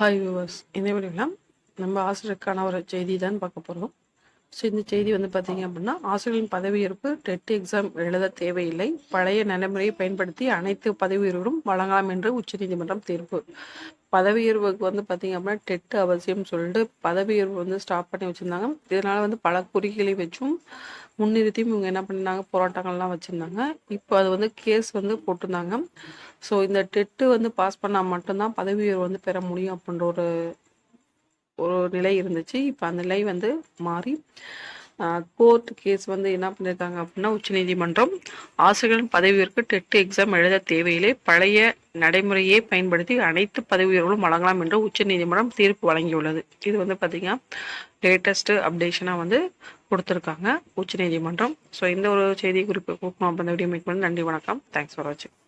Hi viewers இந்த வீடியோவில் நம்ம ஆசிரியருக்கான ஒரு செய்தி தான் பார்க்க போகிறோம் ஸோ இந்த செய்தி வந்து பார்த்தீங்க அப்படின்னா ஆசிரியர்களின் பதவியேற்பு டெட் எக்ஸாம் எழுத தேவையில்லை. பழைய நடைமுறையை பயன்படுத்தி அனைத்து பதவி உயர்வுகளும் வழங்கலாம் என்று உச்சநீதிமன்றம் தீர்ப்பு. பதவி உயர்வுக்கு வந்து பார்த்தீங்க அப்படின்னா டெட் அவசியம் சொல்லிட்டு பதவி உயர்வு வந்து ஸ்டாப் பண்ணி வச்சுருந்தாங்க. இதனால் வந்து பல குறிகளை வச்சும் முன்னிறுத்தியும் இவங்க என்ன பண்ணியிருந்தாங்க போராட்டங்கள்லாம் வச்சுருந்தாங்க. இப்போ அது வந்து கேஸ் வந்து போட்டிருந்தாங்க. ஸோ இந்த டெட்டு வந்து பாஸ் பண்ணால் மட்டும்தான் பதவி உயர்வு வந்து பெற முடியும் அப்படின்ற ஒரு ஒரு நிலை இருந்துச்சு. இப்போ அந்த நிலை வந்து மாறி கோர்ட் கேஸ் வந்து என்ன பண்ணியிருக்காங்க அப்படின்னா உச்சநீதிமன்றம் ஆசிரியர்களின் பதவி உயர்வுக்கு டெட் எக்ஸாம் எழுத தேவையில்லை. பழைய நடைமுறையை பயன்படுத்தி அனைத்து பதவி உயர்வுகளும் வழங்கலாம் என்று உச்சநீதிமன்றம் தீர்ப்பு வழங்கியுள்ளது. இது வந்து பார்த்தீங்கன்னா லேட்டஸ்ட்டு அப்டேஷனாக வந்து கொடுத்துருக்காங்க உச்சநீதிமன்றம். ஸோ இந்த ஒரு செய்தி குறிப்பு கூப்பிடும் அப்போ இந்த வீடியோ மேக் பண்ணி நன்றி வணக்கம். தேங்க்ஸ் ஃபார் வாட்சிங்